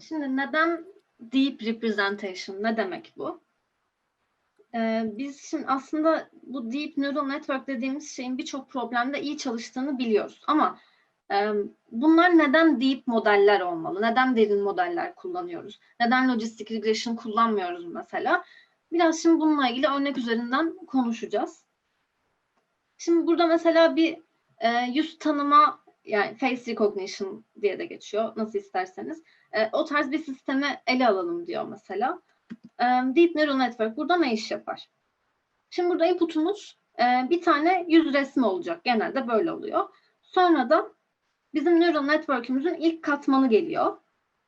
Şimdi neden deep representation? Ne demek bu? Ee, biz şimdi aslında bu deep neural network dediğimiz şeyin birçok problemde iyi çalıştığını biliyoruz. Ama e, bunlar neden deep modeller olmalı? Neden derin modeller kullanıyoruz? Neden logistic regression kullanmıyoruz mesela? Biraz şimdi bununla ilgili örnek üzerinden konuşacağız. Şimdi burada mesela bir e, yüz tanıma yani face recognition diye de geçiyor nasıl isterseniz. E, o tarz bir sistemi ele alalım diyor mesela. E, Deep Neural Network burada ne iş yapar? Şimdi burada inputumuz e, bir tane yüz resmi olacak. Genelde böyle oluyor. Sonra da bizim neural network'ümüzün ilk katmanı geliyor.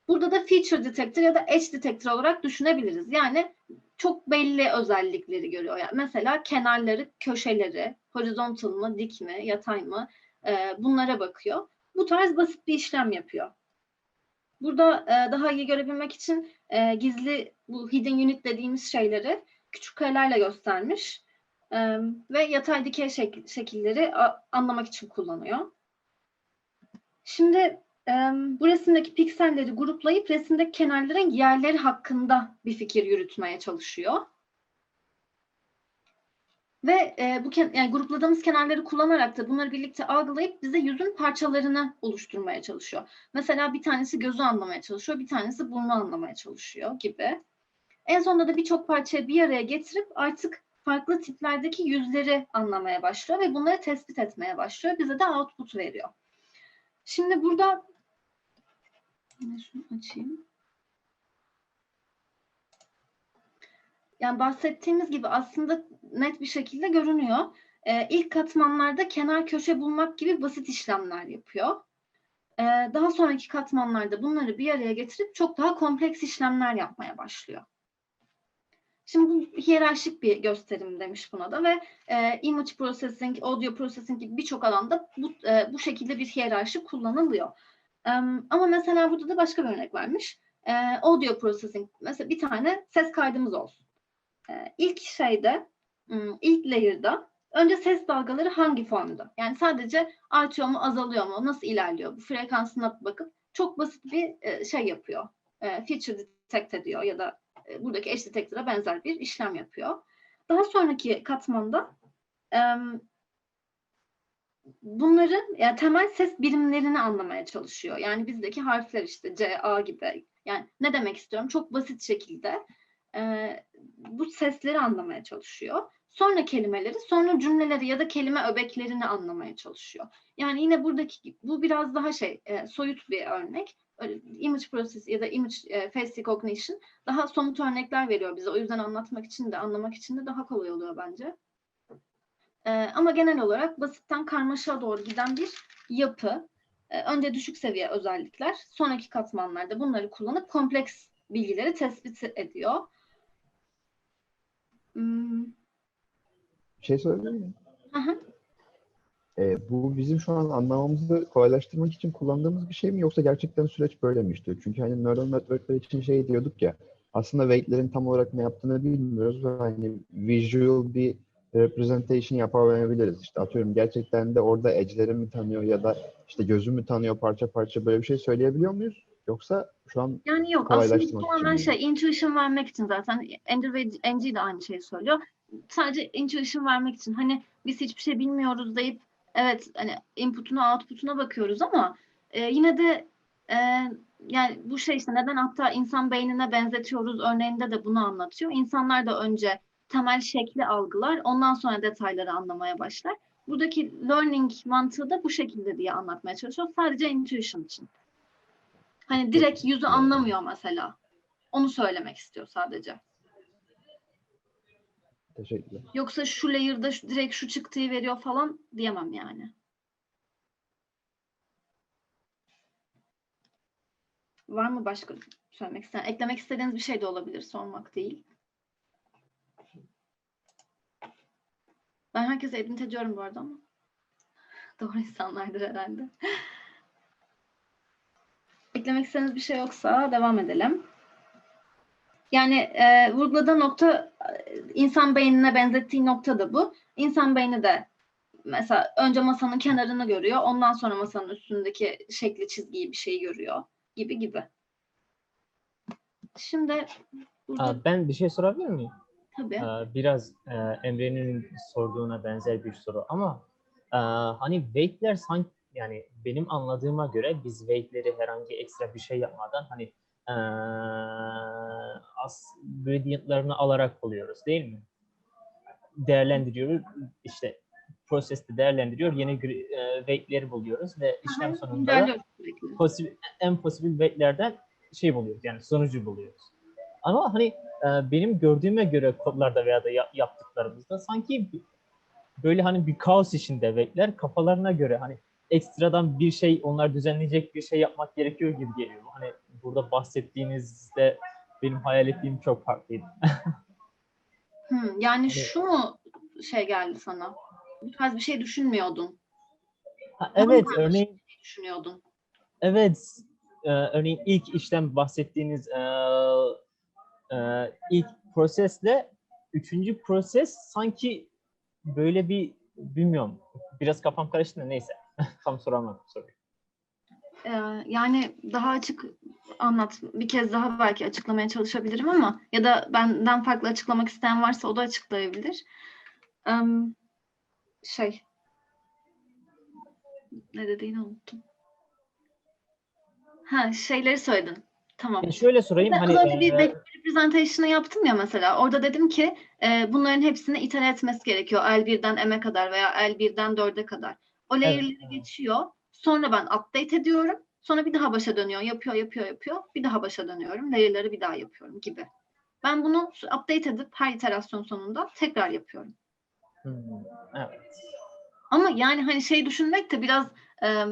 Burada da feature detector ya da edge detector olarak düşünebiliriz. Yani çok belli özellikleri görüyor. Yani mesela kenarları, köşeleri, horizontal mı, dik mi, yatay mı e, bunlara bakıyor. Bu tarz basit bir işlem yapıyor. Burada e, daha iyi görebilmek için e, gizli bu hidden unit dediğimiz şeyleri küçük karelerle göstermiş e, ve yatay dikey şek şekilleri anlamak için kullanıyor. Şimdi e, bu resimdeki pikselleri gruplayıp resimdeki kenarların yerleri hakkında bir fikir yürütmeye çalışıyor. Ve e, bu yani grupladığımız kenarları kullanarak da bunları birlikte algılayıp bize yüzün parçalarını oluşturmaya çalışıyor. Mesela bir tanesi gözü anlamaya çalışıyor, bir tanesi burnu anlamaya çalışıyor gibi. En sonunda da birçok parçayı bir araya getirip artık farklı tiplerdeki yüzleri anlamaya başlıyor ve bunları tespit etmeye başlıyor. Bize de output veriyor. Şimdi burada şunu açayım. Yani bahsettiğimiz gibi aslında net bir şekilde görünüyor. Ee, ilk katmanlarda kenar köşe bulmak gibi basit işlemler yapıyor. Ee, daha sonraki katmanlarda bunları bir araya getirip çok daha kompleks işlemler yapmaya başlıyor. Şimdi bu hiyerarşik bir gösterim demiş buna da ve e, image processing, audio processing gibi birçok alanda bu, e, bu şekilde bir hiyerarşi kullanılıyor. E, ama mesela burada da başka bir örnek vermiş. E, audio processing, mesela bir tane ses kaydımız olsun. E, ilk şeyde, ilk layer'da önce ses dalgaları hangi formda? Yani sadece artıyor mu, azalıyor mu, nasıl ilerliyor? Bu frekansına bakıp çok basit bir e, şey yapıyor. E, feature detect ediyor ya da e, buradaki eş detektöre benzer bir işlem yapıyor. Daha sonraki katmanda bunların yani temel ses birimlerini anlamaya çalışıyor. Yani bizdeki harfler işte C, A gibi. Yani ne demek istiyorum? Çok basit şekilde e, bu sesleri anlamaya çalışıyor. Sonra kelimeleri, sonra cümleleri ya da kelime öbeklerini anlamaya çalışıyor. Yani yine buradaki bu biraz daha şey soyut bir örnek image process ya da image e, face recognition daha somut örnekler veriyor bize. O yüzden anlatmak için de anlamak için de daha kolay oluyor bence. E, ama genel olarak basitten karmaşa doğru giden bir yapı. E, önce düşük seviye özellikler, sonraki katmanlarda bunları kullanıp kompleks bilgileri tespit ediyor. Hmm. Bir şey söyleyebilir miyim? E, bu bizim şu an anlamamızı kolaylaştırmak için kullandığımız bir şey mi yoksa gerçekten süreç böyle mi işliyor? Çünkü hani neural networkler için şey diyorduk ya aslında weight'lerin tam olarak ne yaptığını bilmiyoruz ve hani visual bir representation yapamayabiliriz. İşte atıyorum gerçekten de orada edge'leri mi tanıyor ya da işte gözü mü tanıyor parça parça böyle bir şey söyleyebiliyor muyuz? Yoksa şu an yani yok aslında tamamen şey intuition vermek için zaten Andrew ve Angie de aynı şeyi söylüyor. Sadece intuition vermek için hani biz hiçbir şey bilmiyoruz deyip evet hani input'una output'una bakıyoruz ama e, yine de e, yani bu şey işte neden hatta insan beynine benzetiyoruz örneğinde de bunu anlatıyor. İnsanlar da önce temel şekli algılar ondan sonra detayları anlamaya başlar. Buradaki learning mantığı da bu şekilde diye anlatmaya çalışıyor. Sadece intuition için. Hani direkt yüzü anlamıyor mesela. Onu söylemek istiyor sadece. Teşekkürler. Yoksa şu layer'da şu, direkt şu çıktığı veriyor falan diyemem yani. Var mı başka söylemek isteyen? Eklemek istediğiniz bir şey de olabilir, sormak değil. Ben herkese edit ediyorum bu arada ama. Doğru insanlardır herhalde. Eklemek istediğiniz bir şey yoksa devam edelim. Yani e, vurguladığı nokta insan beynine benzettiği nokta da bu. İnsan beyni de mesela önce masanın kenarını görüyor. Ondan sonra masanın üstündeki şekli çizgiyi bir şey görüyor gibi gibi. Şimdi burada Aa, ben bir şey sorabilir miyim? tabii. Ee, Biraz e, Emre'nin sorduğuna benzer bir soru ama e, hani weight'ler sanki yani benim anladığıma göre biz weight'leri herhangi ekstra bir şey yapmadan hani e, as gradient'larını alarak buluyoruz değil mi? Değerlendiriyoruz işte proseste değerlendiriyor yeni e, weight'leri buluyoruz ve işlem sonunda da en posibil weight'lerden şey buluyoruz yani sonucu buluyoruz. Ama hani e, benim gördüğüme göre kodlarda veya da ya- yaptıklarımızda sanki böyle hani bir kaos içinde weight'ler kafalarına göre hani ekstradan bir şey onlar düzenleyecek bir şey yapmak gerekiyor gibi geliyor. Hani burada bahsettiğinizde benim hayal ettiğim çok farklıydı. Hmm, yani şu mu şey geldi sana? Bu tarz bir şey düşünmüyordun. Ha, evet örneğin şey düşünüyordun. Evet, e, örneğin ilk işlem bahsettiğiniz e, e, ilk prosesle üçüncü proses sanki böyle bir bilmiyorum. Biraz kafam karıştı da neyse. Tam soramadım soruyu. Ee, yani daha açık anlat. Bir kez daha belki açıklamaya çalışabilirim ama ya da benden farklı açıklamak isteyen varsa o da açıklayabilir. Em, şey ne dediğini unuttum. Ha şeyleri söyledin. Tamam. Yani şöyle sorayım Ben hani az önce bir e, vector representation'ı yaptım ya mesela. Orada dedim ki e, bunların hepsini itale etmesi gerekiyor. L1'den M'e kadar veya L1'den 4'e kadar. O Evet, layer'ları evet. geçiyor. Sonra ben update ediyorum. Sonra bir daha başa dönüyor. Yapıyor, yapıyor, yapıyor. Bir daha başa dönüyorum. Layer'ları bir daha yapıyorum gibi. Ben bunu update edip her iterasyon sonunda tekrar yapıyorum. hmm, evet. Ama yani hani şey düşünmek de biraz e,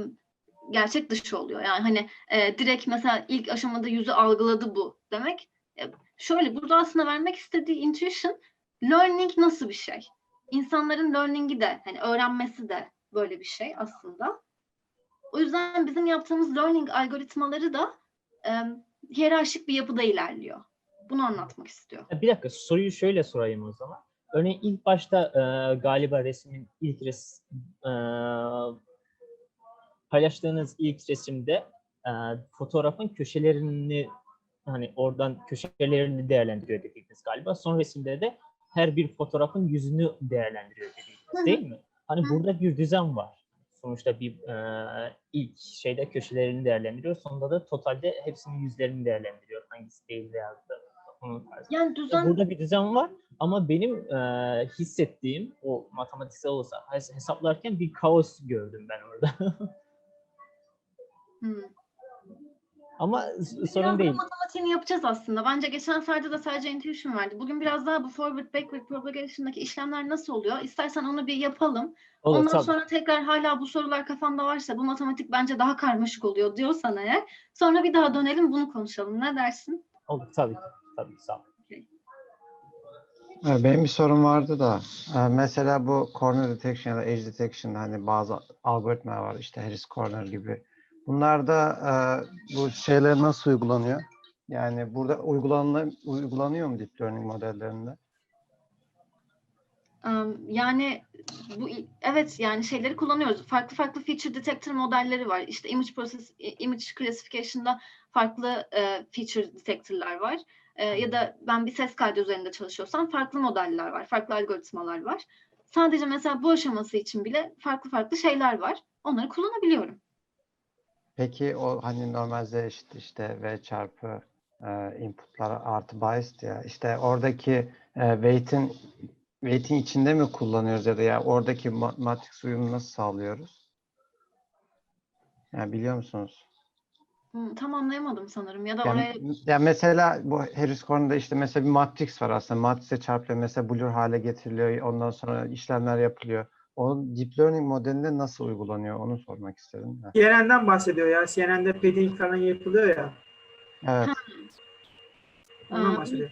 gerçek dışı oluyor. Yani hani e, direkt mesela ilk aşamada yüzü algıladı bu demek. E, şöyle burada aslında vermek istediği intuition learning nasıl bir şey? İnsanların learning'i de hani öğrenmesi de böyle bir şey aslında. O yüzden bizim yaptığımız learning algoritmaları da e, hiyerarşik bir yapıda ilerliyor. Bunu anlatmak istiyor. Bir dakika soruyu şöyle sorayım o zaman. Örneğin ilk başta e, galiba resmin ilk res e, paylaştığınız ilk resimde e, fotoğrafın köşelerini hani oradan köşelerini değerlendiriyor dediniz galiba. Son resimde de her bir fotoğrafın yüzünü değerlendiriyor dediniz değil mi? Hani Hı. burada bir düzen var. Sonuçta bir e, ilk şeyde köşelerini değerlendiriyor. Sonunda da totalde hepsinin yüzlerini değerlendiriyor. Hangisi değil veya da onun tarzı. Yani düzen Burada bir düzen var ama benim e, hissettiğim o matematiksel olsa hes- hesaplarken bir kaos gördüm ben orada. Hmm. Ama Biraz sorun daha değil. matematiğini yapacağız aslında. Bence geçen seferde de sadece intuition vardı. Bugün biraz daha bu forward backward propagation'daki işlemler nasıl oluyor? İstersen onu bir yapalım. Olur Ondan tabii. sonra tekrar hala bu sorular kafanda varsa bu matematik bence daha karmaşık oluyor diyorsan eğer. Sonra bir daha dönelim bunu konuşalım. Ne dersin? Olur tabii ki. Tabii sağ ol. Evet, Benim bir sorum vardı da e, mesela bu corner detection ya da edge detection hani bazı algoritmalar var işte Harris Corner gibi. Bunlarda e, bu şeyler nasıl uygulanıyor? Yani burada uygulanıyor, mu deep learning modellerinde? Yani bu evet yani şeyleri kullanıyoruz. Farklı farklı feature detector modelleri var. İşte image process image classification'da farklı e, feature detector'lar var. E, ya da ben bir ses kaydı üzerinde çalışıyorsam farklı modeller var, farklı algoritmalar var. Sadece mesela bu aşaması için bile farklı farklı şeyler var. Onları kullanabiliyorum. Peki o hani normal z eşit işte v çarpı e, inputlar artı biased ya işte oradaki e, weight'in weight'in içinde mi kullanıyoruz ya da ya oradaki ma- matrix uyumunu nasıl sağlıyoruz? Yani biliyor musunuz? Tam anlayamadım sanırım. Ya da Yani, oraya ya mesela bu Harris Corner'da işte mesela bir matrix var aslında. Matrixe çarpılıyor mesela blur hale getiriliyor. Ondan sonra işlemler yapılıyor. O deep learning modelinde nasıl uygulanıyor? Onu sormak istedim. de. CNN'den bahsediyor ya. CNN'de padding falan yapılıyor ya. Evet. Ondan bahsediyor.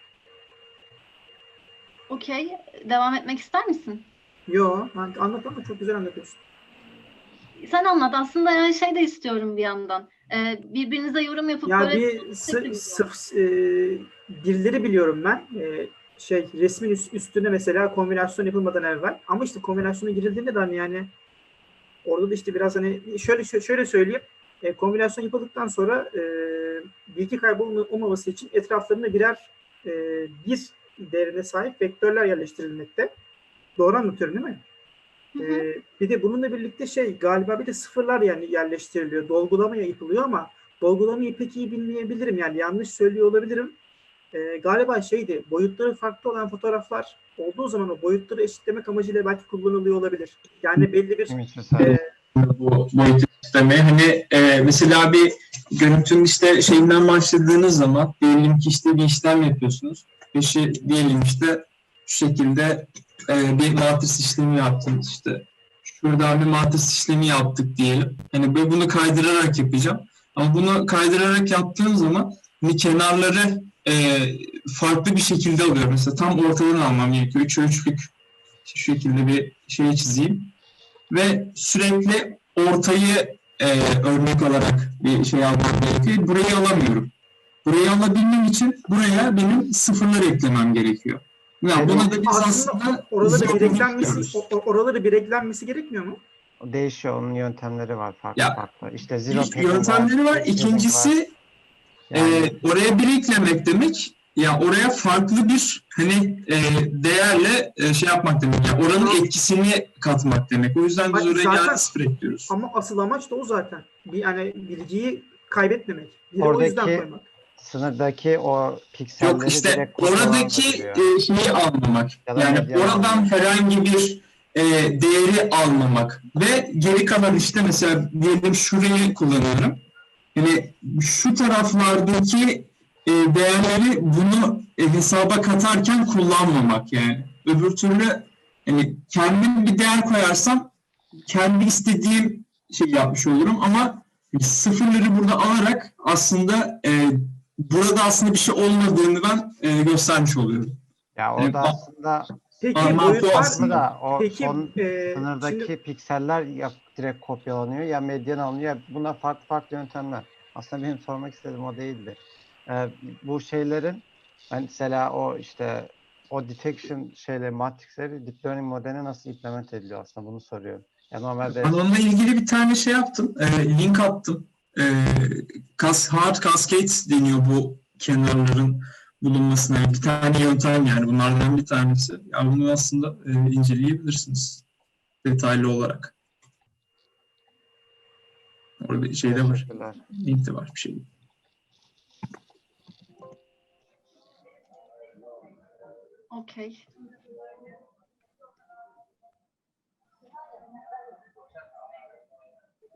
okey. Devam etmek ister misin? Yo, an- anlat ama çok güzel anlatıyorsun. Sen anlat. Aslında yani şey de istiyorum bir yandan. Ee, birbirinize yorum yapıp Ya böyle bir sı- sırf e, birileri biliyorum ben. E, şey resmin üst- üstüne mesela kombinasyon yapılmadan evvel. Ama işte kombinasyona girildiğinde de hani yani orada da işte biraz hani şöyle şö- şöyle söyleyeyim. E, kombinasyon yapıldıktan sonra e, bilgi kaybı olma- olmaması için etraflarına birer e, bir değerine sahip vektörler yerleştirilmekte. Doğru anlatıyorum değil mi? Hı hı. Ee, bir de bununla birlikte şey galiba bir de sıfırlar yani yerleştiriliyor. Dolgulama yapılıyor ama dolgulamayı pek iyi bilmeyebilirim yani yanlış söylüyor olabilirim. Ee, galiba şeydi boyutları farklı olan fotoğraflar olduğu zaman o boyutları eşitlemek amacıyla belki kullanılıyor olabilir. Yani belli bir e, bu boyutu istemeye. Hani e, mesela bir görüntünün işte şeyinden başladığınız zaman diyelim ki işte bir işlem yapıyorsunuz. Ve şey, diyelim işte şu şekilde e, bir matris işlemi yaptınız işte. Şuradan bir matris işlemi yaptık diyelim. Hani ben bunu kaydırarak yapacağım. Ama bunu kaydırarak yaptığım zaman hani kenarları e, farklı bir şekilde alıyorum. Mesela tam ortadan almam gerekiyor. Üç ölçülük şu şekilde bir şey çizeyim ve sürekli ortayı e, örnek olarak bir şey almam gerekiyor. Burayı alamıyorum. Burayı alabilmem için buraya benim sıfırlar eklemem gerekiyor. Ya Evet, buna da biz aslında aslında oraları bireklenmesi, oraları bireklenmesi gerekmiyor mu? Değişiyor. Onun yöntemleri var farklı Ya, farklı. İşte zero yöntemleri var. pattern İkincisi Yani e, oraya bir eklemek demek ya oraya farklı bir hani e, değerle e, şey yapmak demek. Ya oranın etkisini katmak demek. O yüzden biz Ay, oraya zaten- geldi sıfır ekliyoruz. Ama asıl amaç da o zaten. Bir yani bilgiyi kaybetmemek. Biri o yüzden Oradaki koymak. sınırdaki o pikselleri Yok işte oradaki e, şeyi almamak. Ya Yani medya oradan almamak. herhangi bir e, değeri almamak. Ve geri kalan işte mesela diyelim şurayı kullanıyorum. Yani şu taraflardaki e, değerleri bunu e, hesaba katarken kullanmamak yani. Öbür türlü yani kendim bir değer koyarsam kendi istediğim şey yapmış olurum ama sıfırları burada alarak aslında e, burada aslında bir şey olmadığını ben e, göstermiş oluyorum. Ya orada Yani- aslında Peki Parmağı boyutlar bu aslında. da o Peki son e, sınırdaki şimdi pikseller ya direkt kopyalanıyor ya medyan alınıyor ya bunlar farklı farklı yöntemler. Aslında benim sormak istediğim o değildi. Ee, bu şeylerin mesela o işte o detection şeyleri matrixleri deep learning modeline nasıl implement ediliyor aslında bunu soruyorum. Ya normalde Ben onunla ilgili bir tane şey yaptım. e, link attım. E, kas, hard cascade deniyor bu kenarların bulunmasına. Yani bir tane yöntem yani bunlardan bir tanesi. Yani bunu aslında e, inceleyebilirsiniz detaylı olarak. Orada bir şey de var. Teşekkürler. Link de var bir şey. Okey.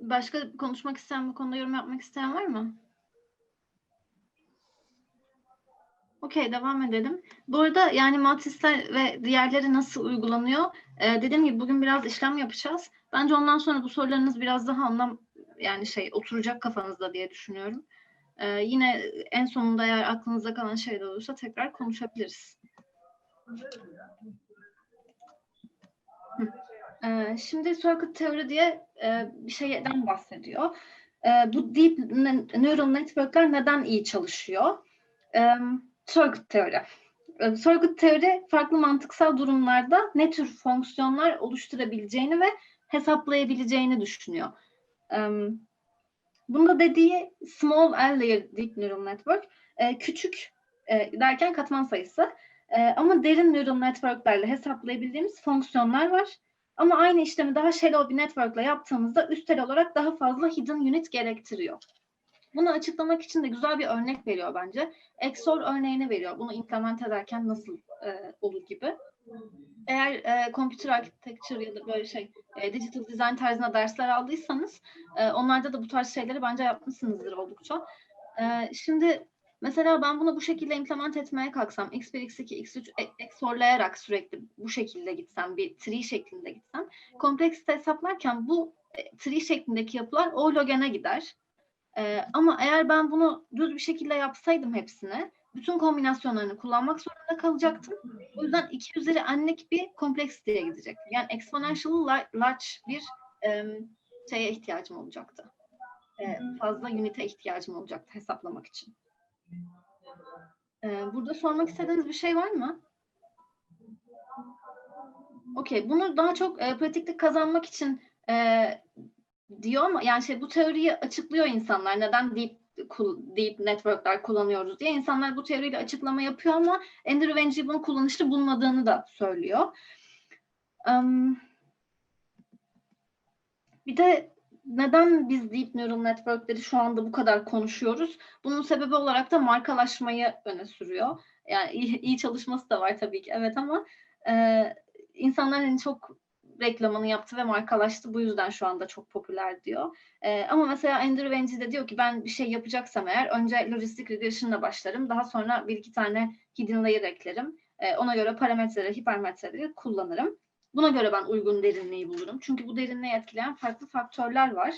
Başka konuşmak isteyen, bu konuda yorum yapmak isteyen var mı? Okey, devam edelim. Bu arada yani matrisler ve diğerleri nasıl uygulanıyor? Ee, dediğim gibi bugün biraz işlem yapacağız. Bence ondan sonra bu sorularınız biraz daha anlam yani şey oturacak kafanızda diye düşünüyorum. Ee, yine en sonunda eğer aklınızda kalan şeyler olursa tekrar konuşabiliriz. Ee, şimdi circuit teori diye e, bir şeyden bahsediyor. Ee, bu deep ne- neural network'ler neden iyi çalışıyor? Ee, circuit teori. Ee, circuit teori farklı mantıksal durumlarda ne tür fonksiyonlar oluşturabileceğini ve hesaplayabileceğini düşünüyor. Ee, bunda dediği small L layer deep neural network e, küçük e, derken katman sayısı e, ama derin neural networklerle hesaplayabildiğimiz fonksiyonlar var. Ama aynı işlemi daha shallow bir network'le yaptığımızda üstel olarak daha fazla hidden unit gerektiriyor. Bunu açıklamak için de güzel bir örnek veriyor bence. XOR örneğini veriyor. Bunu implement ederken nasıl e, olur gibi. Eğer e, computer architecture ya da böyle şey e, digital design tarzında dersler aldıysanız e, onlarda da bu tarz şeyleri bence yapmışsınızdır oldukça. E, şimdi Mesela ben bunu bu şekilde implement etmeye kalksam, x1, x2, x3 e- XOR'layarak sürekli bu şekilde gitsem, bir tree şeklinde gitsem, kompleksite hesaplarken bu e, tree şeklindeki yapılar o logene gider. E, ama eğer ben bunu düz bir şekilde yapsaydım hepsine, bütün kombinasyonlarını kullanmak zorunda kalacaktım. O yüzden 2 üzeri n'lik bir kompleksiteye gidecek. Yani exponential lar- large bir e, şeye ihtiyacım olacaktı. E, fazla unit'e ihtiyacım olacaktı hesaplamak için. Ee, burada sormak istediğiniz bir şey var mı? Okey, bunu daha çok e, pratiklik kazanmak için e, diyor ama yani şey bu teoriyi açıklıyor insanlar. Neden deep deep network'ler kullanıyoruz diye. İnsanlar bu teoriyle açıklama yapıyor ama Andrew Ng bunu kullanışlı bulmadığını da söylüyor. Em, bir de neden biz deep neural network'leri şu anda bu kadar konuşuyoruz? Bunun sebebi olarak da markalaşmayı öne sürüyor. Yani iyi, iyi çalışması da var tabii ki evet ama e, insanlar hani çok reklamını yaptı ve markalaştı. Bu yüzden şu anda çok popüler diyor. E, ama mesela Andrew Ng de diyor ki ben bir şey yapacaksam eğer önce logistic regression'la başlarım. Daha sonra bir iki tane hidden layer eklerim. E, ona göre parametreleri, hipermetreleri kullanırım. Buna göre ben uygun derinliği bulurum. Çünkü bu derinliği etkileyen farklı faktörler var.